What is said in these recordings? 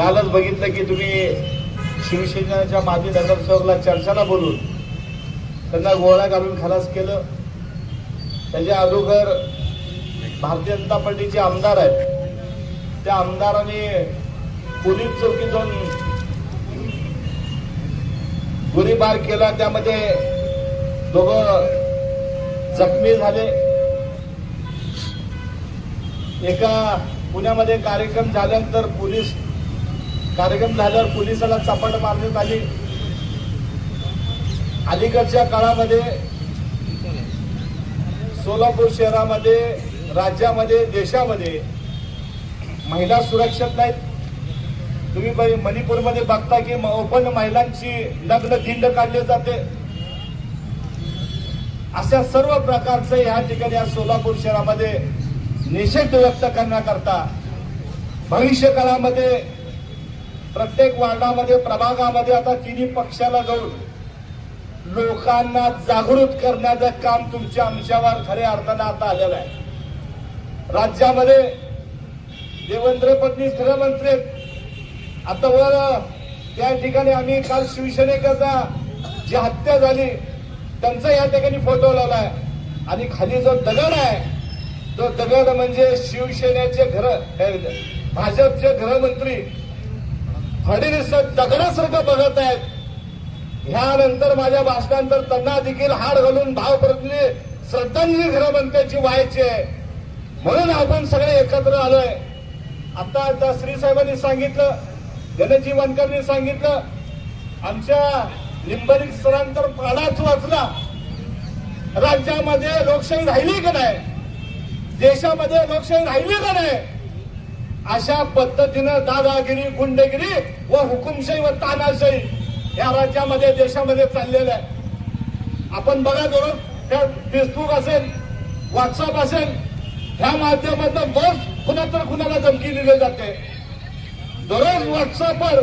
कालच बघितलं की तुम्ही शिवसेनेच्या माजी नगरसेवकला चर्चाला बोलून त्यांना गोळा घालून खलास केलं. त्याच्या अगोदर भारतीय जनता पार्टीचे आमदार आहेत. त्या आमदाराने पोलीस चौकीत जाऊन गोळीबार केला. त्यामध्ये दोघं जखमी झाले. एका पुण्यामध्ये कार्यक्रम झाल्यानंतर पोलीस कार्यक्रम झाल्यावर पोलिसाला चपाट मारण्यात आली. अलीकडच्या काळामध्ये सोलापूर शहरामध्ये राज्यामध्ये देशामध्ये महिला सुरक्षित नाहीत. तुम्ही मणिपूरमध्ये बघता की ओपन महिलांची लग्न धिंड काढले जाते. अशा सर्व प्रकारचं या ठिकाणी या सोलापूर शहरामध्ये निषेध व्यक्त करण्याकरता भविष्य काळामध्ये प्रत्येक वार्डामध्ये प्रभागामध्ये आता तिन्ही पक्षाला जाऊन लोकांना जागृत करण्याचं काम तुमच्या अंशावर खऱ्या अर्थानं आता आलेलं आहे राज्यामध्ये देवेंद्र फडणवीस गृहमंत्री आहेत. आता वर त्या ठिकाणी आम्ही काल शिवसेनेकरता जी हत्या झाली त्यांचा या ठिकाणी फोटो आहे आणि खाली जो दगड आहे तो दगड म्हणजे शिवसेनेचे घर भाजपचे गृहमंत्री फडणवीस दगडासारखं बघत आहेत. ह्यानंतर माझ्या भाषणानंतर त्यांना देखील हाड घालून भाव श्रद्धांजली श्रद्धांजली गृहमंत्र्याची व्हायची आहे. म्हणून आपण सगळे एकत्र आलोय. आता आता श्रीसाहेबांनी सांगितलं गणेशजी वनकरनी सांगितलं आमच्या लिंबरी सरांतर प्राणाच वाचला. राज्यामध्ये लोकशाही राहिली का नाही? देशामध्ये लोकशाही राहिली का नाही? अशा पद्धतीनं दादागिरी गुंडगिरी व हुकुमशाही व तानाशाही या राज्यामध्ये देशामध्ये चाललेलं आहे. आपण बघा दररोज त्या फेसबुक असेल व्हॉट्सअप असेल ह्या माध्यमातून बस कुणा तर कुणाला धमकी दिली जाते. दररोज व्हॉट्सअपवर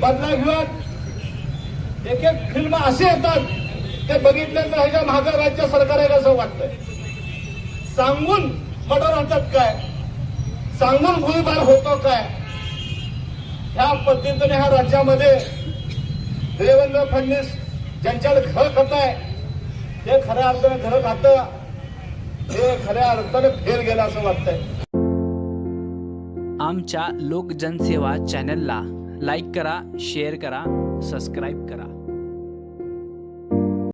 बदला घेऊन एक एक फिल्म असे येतात ते बघितल्यानंतर ह्याच्या महाग राज्य सरकार आहे असं वाटतंय? सांगून मर्डर आणतात काय? सांगून गुलबार होतो काय? ह्या पद्धतीने ह्या राज्यामध्ये देवेंद्र फडणवीस ज्यांच्याकडे घर खात आहे ते खऱ्या अर्थाने घर खातं हे खऱ्या अर्थाने फेल गेलं असं वाटतंय. आमच्या लोकजनसेवा चॅनलला लाईक करा शेअर करा सबस्क्राईब करा.